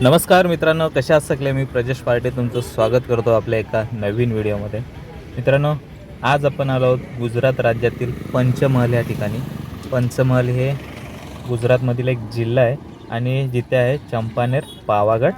नमस्कार मित्रांनो कशा सगळे? मी प्रजेश पार्टे तुमचं स्वागत करतो आपल्या एका नवीन व्हिडिओमध्ये. मित्रांनो आज आपण आलो आहोत गुजरात राज्यातील पंचमहल या ठिकाणी. पंचमहल हे गुजरातमधील एक जिल्हा आहे आणि जिथे आहे चंपानेर पावागड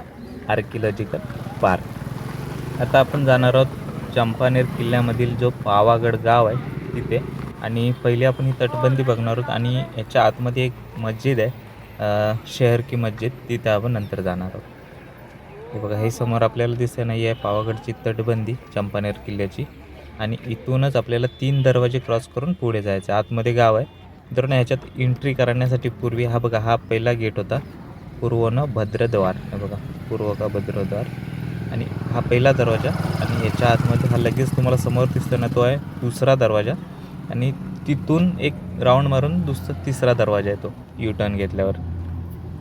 आर्किओलॉजिकल पार्क. आता आपण जाणार आहोत चंपानेर किल्ल्यामधील जो पावागड गाव आहे तिथे. आणि पहिले आपण ही तटबंदी बघणार आहोत आणि याच्या आतमध्ये एक मस्जिद आहे. शहर की मस्जिद तिथे आपण नंतर जाणार आहोत. हे बघा हे समोर आपल्याला दिसत नाही आहे पावागडची तटबंदी चंपानेर किल्ल्याची. आणि इथूनच आपल्याला तीन दरवाजे क्रॉस करून पुढे जायचं आतमध्ये गाव आहे. मित्रांनो ह्याच्यात एंट्री करण्यासाठी पूर्वी हा बघा हा पहिला गेट होता. पूर्व भद्रद्वार. हे बघा पूर्व का भद्रद्वार. आणि हा पहिला दरवाजा. आणि याच्या आतमध्ये हा लगेच तुम्हाला समोर दिसतो ना तो आहे दुसरा दरवाजा. आणि तिथून एक राऊंड मारून दुसरा तिसरा दरवाजा आहे तो यू टर्न घेतल्यावर.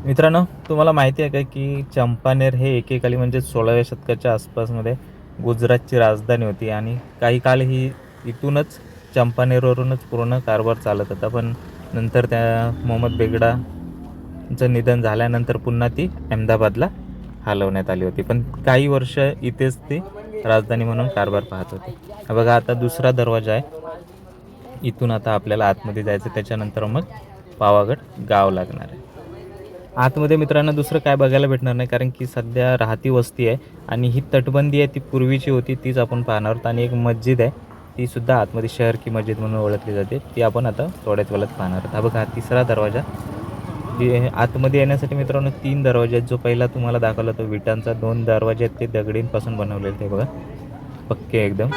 मित्रांनो तुम्हाला माहिती आहे का की चंपानेर हे एकेकाली म्हणजे सोळाव्या शतकाच्या आसपासमध्ये गुजरातची राजधानी होती आणि काही काळ ही इथूनच चंपानेरवरूनच पूर्ण कारभार चालत होता. पण नंतर त्या मोहम्मद बेगडाचं निधन झाल्यानंतर पुन्हा ती अहमदाबादला हलवण्यात आली होती. पण काही वर्ष इथेच ती राजधानी म्हणून कारभार पाहत होती. बघा आता दुसरा दरवाजा आहे. इथून आता आपल्याला आतमध्ये जायचं त्याच्यानंतर मग पावागड गाव लागणार आहे. आतमध्ये मित्रांनो दुसरं काय बघायला भेटणार नाही कारण की सध्या राहती वस्ती आहे आणि ही तटबंदी आहे ती पूर्वीची होती तीच आपण पाहणार आहोत. आणि एक मस्जिद आहे ती सुद्धा आतमध्ये शहर की मस्जिद म्हणून ओळखली जाते. ती आपण आता थोड्याच वेळात पाहणार आहोत. हा बघा हा तिसरा दरवाजा. जे आतमध्ये येण्यासाठी मित्रांनो तीन दरवाजे आहेत. जो पहिला तुम्हाला दाखवला तो विटांचा. दोन दरवाजे आहेत ते दगडींपासून बनवलेले ते बघा पक्के एकदम.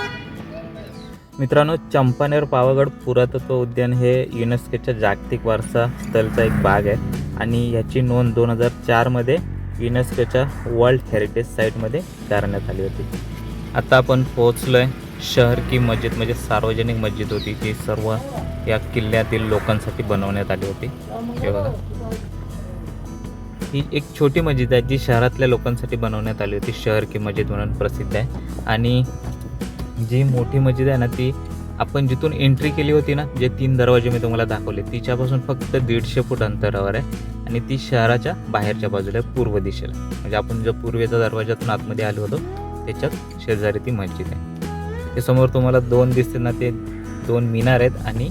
मित्रांनो चंपानेर पावागड पुरातत्व उद्यान हे युनेस्कोच्या जागतिक वारसा स्थलचा एक भाग आहे. आणि याची नोंद दोन हजार चारमध्ये युनेस्कोच्या वर्ल्ड हेरिटेज साईटमध्ये करण्यात आली होती. आता आपण पोहोचलो आहे शहर की मस्जिद म्हणजे सार्वजनिक मस्जिद होती. ती सर्व या किल्ल्यातील लोकांसाठी बनवण्यात आली होती. हे बघा. ही एक छोटी मस्जिद आहे जी शहरातल्या लोकांसाठी बनवण्यात आली होती. शहर की मस्जिद म्हणून प्रसिद्ध आहे. आणि जी मोठी मस्जिद आहे ना ती आपण जिथून एंट्री केली होती ना जे तीन दरवाजे मी तुम्हाला दाखवले तिच्यापासून फक्त दीडशे फूट अंतरावर आहे आणि ती शहराच्या बाहेरच्या बाजूला आहे पूर्व दिशेला. म्हणजे आपण जो पूर्वेचा दरवाजातून आतमध्ये आलो होतो त्याच्यात शेजारी ती मस्जिद आहे. ते समोर तुम्हाला दोन दिसते ना ते दोन मिनार आहेत आणि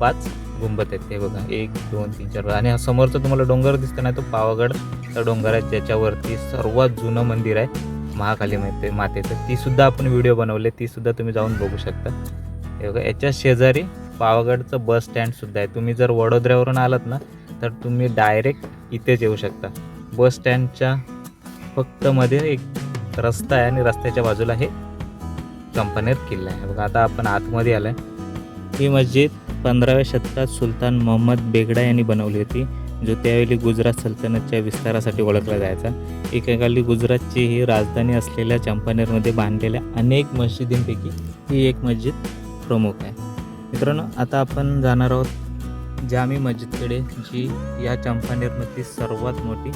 पाच गुंबत आहेत. ते बघा एक दोन तीन चार आणि हा समोरचा तुम्हाला डोंगर दिसतं ना तो पावागडचा डोंगर आहे ज्याच्यावरती सर्वात जुनं मंदिर आहे महाकाली माते मातेचं. ती सुद्धा आपण व्हिडिओ बनवले ती सुद्धा तुम्ही जाऊन बघू शकता. हे याच्या शेजारी पावागडचं बस स्टँड सुद्धा आहे. तुम्ही जर वडोदऱ्यावरून आलात ना तर तुम्ही डायरेक्ट इथेच येऊ शकता. बस स्टँडच्या फक्त मध्ये एक रस्ता आहे आणि रस्त्याच्या बाजूला हे चंपानेर किल्ला आहे. बघा आता आपण आतमध्ये आलो आहे ही मस्जिद पंधराव्या शतकात सुलतान मोहम्मद बेगडा यांनी बनवली होती जो त्यावेळी गुजरात सल्तनतच्या विस्तारासाठी ओळखला जायचा. एकेकाली गुजरातची ही राजधानी असलेल्या चंपानेरमध्ये बांधलेल्या अनेक मस्जिदींपैकी ही एक मस्जिद प्रमुख आहे. मित्रांनो आता आपण जाणार आहोत जामी मस्जिदकडे जी या चंपानेरमधली सर्वात मोठी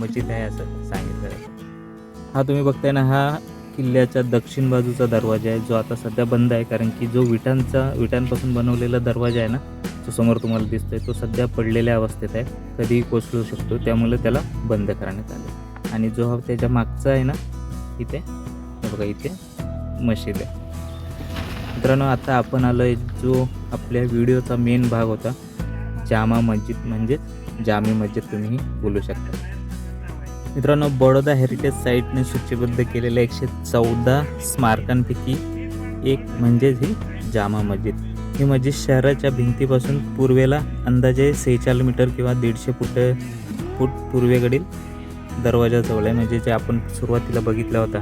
मस्जिद आहे असं सांगितलं हा तुम्ही बघताय ना हा किल्ल्याच्या दक्षिण बाजूचा दरवाजा आहे जो आता सध्या बंद आहे कारण की जो विटांचा विटांपासून बनवलेला दरवाजा आहे ना तो समोर तुम्हाला दिसतोय तो सध्या पडलेल्या अवस्थेत आहे कधीही कोसळू शकतो त्यामुळे त्याला बंद करण्यात आले. आणि जो हा त्याच्या मागचा आहे ना इथे बघा इथे मशीद आहे. मित्रांनो आता आपण आलो आहे जो आपल्या व्हिडिओचा मेन भाग होता. जामा मस्जिद म्हणजेच जामी मस्जिद तुम्ही बोलू शकता. मित्रांनो बडोदा हेरिटेज साईटने सूचीबद्ध केलेल्या एकशे चौदा स्मारकांपैकी एक म्हणजेच ही जामा मस्जिद. ही मस्जिद शहराच्या भिंतीपासून पूर्वेला अंदाजे सेहेचाळीस मीटर किंवा दीडशे फूट फूट पूर्वेकडील दरवाजाजवळ आहे. म्हणजे जे आपण सुरुवातीला बघितला होता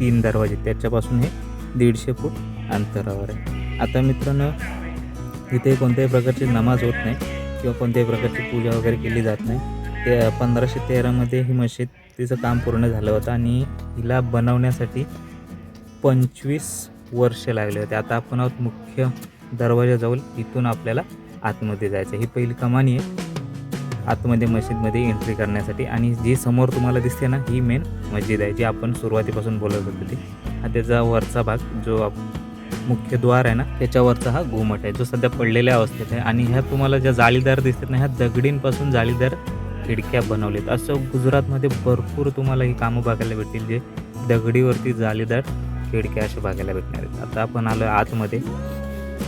तीन दरवाजे. त्याच्यापासून हे दीडशे फूट अंतरावर आहे. आता मित्रांनो इथे कोणत्याही प्रकारची नमाज होत नाही किंवा कोणत्याही प्रकारची पूजा वगैरे केली जात नाही. ते पंधराशे तेरामध्ये ही मशीद तिचं काम पूर्ण झालं होतं आणि हिला बनवण्यासाठी पंचवीस वर्ष लागले होते. आता आपण आहोत मुख्य दरवाजा जाऊन इथून आपल्याला आतमध्ये जायचं ही पहिली कमानी आहे. आतमध्ये मशीदमध्ये एंट्री करण्यासाठी. आणि जी समोर तुम्हाला दिसते ना ही मेन मस्जिद आहे जी आपण सुरुवातीपासून बोलत होतो ती. हा त्याचा वरचा भाग जो आपण मुख्य द्वार आहे ना त्याच्यावरचा हा घुमट आहे जो सध्या पडलेल्या अवस्थेत आहे. आणि ह्या तुम्हाला ज्या जाळीदार दिसतात ना ह्या दगडींपासून जाळीदार खिडक्या बनवलेत. असं गुजरातमध्ये भरपूर तुम्हाला ही कामं बघायला भेटतील जे दगडीवरती जाळीदार खिडक्या अशा बघायला भेटणार आहेत. आता आपण आलो आतमध्ये.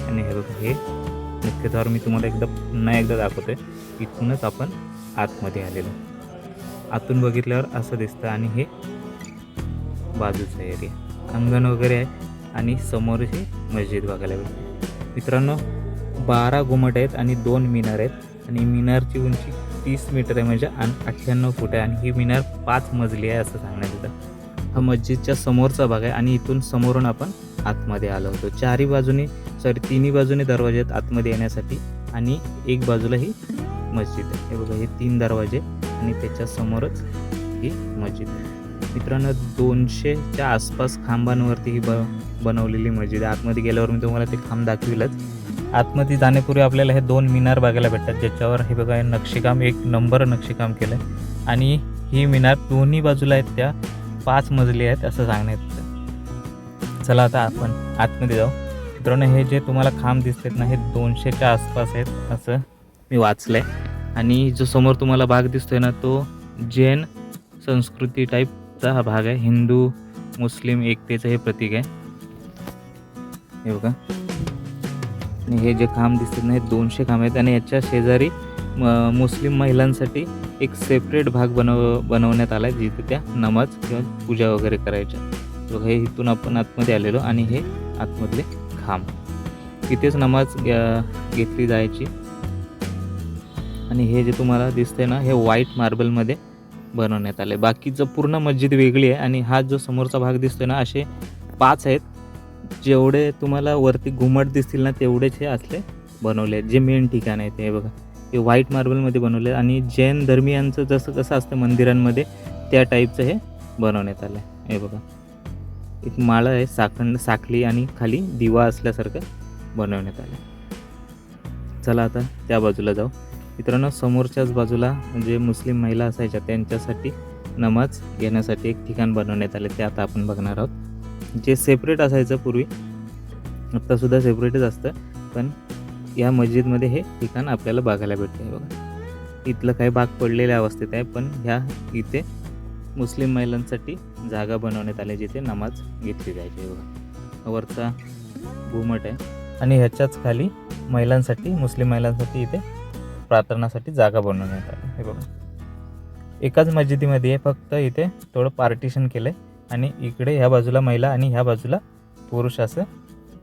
आणि हे बघा हे मुख्यत्वावर मी तुम्हाला एकदा पुन्हा एकदा दाखवतोय. इथूनच आपण आतमध्ये आलेलो. आतून बघितल्यावर असं दिसतं. आणि हे बाजूचा एरिया अंगण वगैरे आहे. आणि समोर ही मस्जिद बघायला भेटते. मित्रांनो बारा घुमट आहेत आणि दोन मिनार आहेत. आणि मिनारची उंची तीस मीटर आहे म्हणजे आणि अठ्ठ्याण्णव फूट आहे. आणि ही मिनार पाच मजली आहे असं सांगण्यात येतं. हा मस्जिदच्या समोरचा भाग आहे आणि इथून समोरून आपण आतमध्ये आलो होतो. चारही बाजूने सॉरी तिन्ही बाजूने दरवाजे आहेत आतमध्ये येण्यासाठी. आणि एक बाजूला ही मस्जिद आहे. हे बघा हे तीन दरवाजे आणि त्याच्या समोरच ही मस्जिद आहे. मित्रांनो दोनशेच्या आसपास खांबांवरती ही ब बनवलेली मस्जिद आहे. आतमध्ये गेल्यावर मी तुम्हाला ते खांब दाखविलंच. आतमध्ये जाण्यापूर्वी आपल्याला हे दोन मिनार बघायला भेटतात. ज्याच्यावर हे बघा नक्षीकाम एक नंबर नक्षीकाम केलं आहे आणि ही मिनार दोन्ही बाजूला आहेत त्या पाच मजली आहेत असं सांगण्यात येतं. चला आता आपण आतमध्ये जाऊ. मित्रांनो हे जे तुम्हाला खांब दिसतात ना हे दोनशेच्या आसपास आहेत असं मी वाचलं आहे आणि जो समोर तुम्हाला भाग दिसतोय ना तो जैन संस्कृती टाईप एकतेचा हा भाग आहे हिंदू मुस्लिम एकतेचं हे प्रतीक आहे. हे बघा. आणि हे जे खांब दिसतात ना हे दोनशे खांब आहेत आणि याच्या शेजारी मुस्लिम महिलांसाठी एक सेपरेट भाग बनव बनवण्यात आला आहे जिथे त्या नमाज किंवा पूजा वगैरे करायच्या. बघा हे इथून आपण आतमध्ये आलेलो आणि हे आतमधले खांब. तिथेच नमाज घेतली जायची. आणि हे जे तुम्हाला दिसतंय ना हे व्हाईट मार्बलमध्ये बनवण्यात आले बाकीचं पूर्ण मस्जिद वेगळी आहे आणि हा जो समोरचा भाग दिसतोय ना असे पाच आहेत. जेवढे तुम्हाला वरती घुमट दिसतील ना तेवढेच हे असले बनवले आहेत. जे मेन ठिकाण आहे ते बघा. हे व्हाईट मार्बलमध्ये बनवले आणि जैन धर्मियांचं जसं कसं असतं मंदिरांमध्ये त्या टाईपचं हे बनवण्यात आलं आहे हे बघा. एक माळं आहे साखंड साखली आणि खाली दिवा असल्यासारखं बनवण्यात आलं चला आता त्या बाजूला जाऊ. मित्रांनो समोरच्याच बाजूला जे मुस्लिम महिला असायच्या त्यांच्यासाठी नमाज घेण्यासाठी एक ठिकाण बनवण्यात आले. ते आता आपण बघणार आहोत. जे सेपरेट असायचं पूर्वी आत्तासुद्धा सेपरेटच असतं. पण या मस्जिदमध्ये हे ठिकाण आपल्याला बघायला भेटते. बघा. इथलं काही भाग पडलेल्या अवस्थेत आहे पण ह्या इथे मुस्लिम महिलांसाठी जागा बनवण्यात आली जिथे नमाज घेतली जायची. बघा. वरचा घुमट आहे. आणि ह्याच्याच खाली महिलांसाठी मुस्लिम महिलांसाठी इथे प्रार्थनासाठी जागा बनवण्यात आली हे बघा. एकाच मस्जिदीमध्ये फक्त इथे थोडं पार्टिशन केलं आहे आणि इकडे ह्या बाजूला महिला आणि ह्या बाजूला पुरुष असं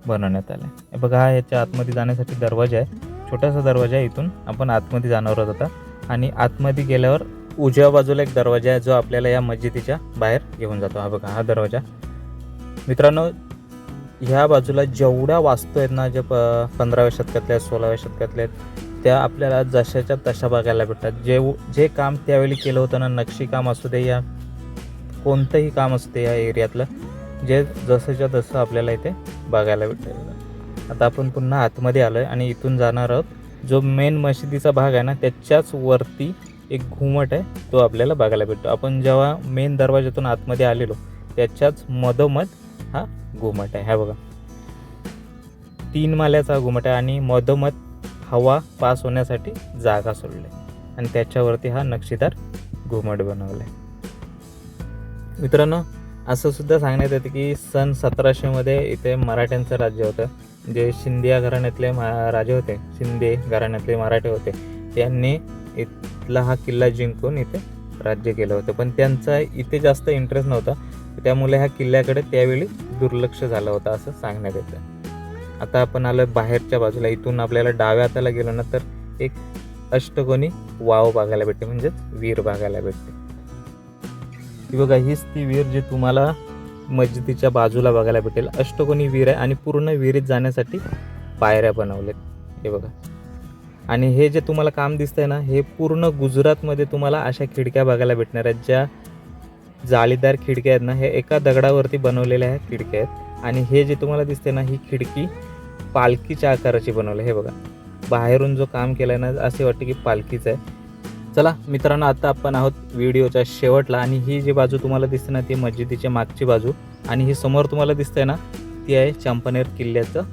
बनवण्यात आलं आहे बघा हा ह्याच्या आतमध्ये जाण्यासाठी दरवाजा आहे. छोटासा दरवाजा आहे इथून. आपण आतमध्ये जाणार आहोत आता. आणि आतमध्ये गेल्यावर उजव्या बाजूला एक दरवाजा आहे जो आपल्याला या मस्जिदीच्या बाहेर घेऊन जातो. हा बघा हा दरवाजा. मित्रांनो ह्या बाजूला जेवढ्या वास्तू आहेत ना ज्या प पंधराव्या शतकातल्या आहेत सोळाव्या शतकातल्या आहेत त्या आपल्याला जशाच्या तशा बघायला भेटतात. जे जे काम त्यावेळी केलं होतं ना नक्षीकाम असू दे या कोणतंही काम असू दे या एरियातलं जे जसंच्या तसं आपल्याला इथे बघायला भेटतं. आता आपण पुन्हा आतमध्ये आलो आहे आणि इथून जाणार आहोत. जो मेन मशिदीचा भाग आहे ना त्याच्याच वरती एक घुमट आहे तो आपल्याला बघायला भेटतो. आपण जेव्हा मेन दरवाजातून आतमध्ये आलेलो त्याच्याच मधोमध हा घुमट आहे. हा बघा. तीन माल्याचा घुमट आहे आणि मधोमध हवा पास होण्यासाठी जागा सोडली. आणि त्याच्यावरती हा नक्षीदार घुमट बनवला. आहे मित्रांनो असं सुद्धा सांगण्यात येतं की सन सतराशेमध्ये इथे मराठ्यांचं राज्य होतं. जे शिंदे घराण्यातले मा राजे होते शिंदे घराण्यातले मराठे होते. त्यांनी इथला हा किल्ला जिंकून इथे राज्य केलं होतं. पण त्यांचा इथे जास्त इंटरेस्ट नव्हता. त्यामुळे ह्या किल्ल्याकडे त्यावेळी दुर्लक्ष झालं होतं असं सांगण्यात येतं. आता आपण आलो बाहेरच्या बाजूला. इथून आपल्याला डाव्या हाताला गेलो ना तर एक अष्टकोनी वाव बघायला भेटते म्हणजेच वीर बघायला भेटते. ही बघा हीच ती वीर जी तुम्हाला मस्जिदीच्या बाजूला बघायला भेटेल. अष्टकोनी वीर आहे आणि पूर्ण विहिरीत जाण्यासाठी पायऱ्या बनवल्यात हे बघा. आणि हे जे तुम्हाला काम दिसतंय ना हे पूर्ण गुजरातमध्ये तुम्हाला अशा खिडक्या बघायला भेटणार आहेत. ज्या जाळीदार खिडक्या आहेत ना हे एका दगडावरती बनवलेल्या ह्या खिडक्या आहेत. आणि हे जे तुम्हाला दिसते ना ही खिडकी पालखीच्या आकाराची बनवलं. हे बघा बाहेरून जो काम केलं आहे ना असे वाटते की पालखीचं आहे. चला मित्रांनो आता आपण आहोत व्हिडिओच्या शेवटला आणि ही जी बाजू तुम्हाला दिसते ना ती मस्जिदीच्या मागची बाजू. आणि ही समोर तुम्हाला दिसते ना ती आहे चंपानेर किल्ल्याचं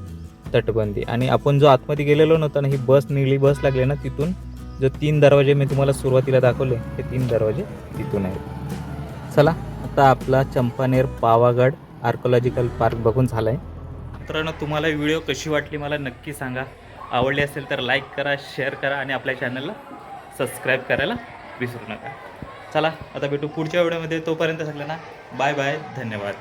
तटबंदी. आणि आपण जो आतमध्ये गेलेलो नव्हतं ना ही बस निळी बस लागली ना तिथून जो तीन दरवाजे मी तुम्हाला सुरुवातीला दाखवले ते तीन दरवाजे तिथून आहेत. चला आता आपला चंपानेर पावागड आर्कोलॉजिकल पार्क बघून झाला आहे मित्रांनो तुम्हाला व्हिडिओ कशी वाटली मला नक्की सांगा. आवडली असेल तर लाईक करा शेअर करा आणि आपल्या चॅनलला सबस्क्राईब करायला विसरू नका. चला आता भेटू पुढच्या व्हिडिओमध्ये. तोपर्यंत सगळ्यांना बाय बाय धन्यवाद.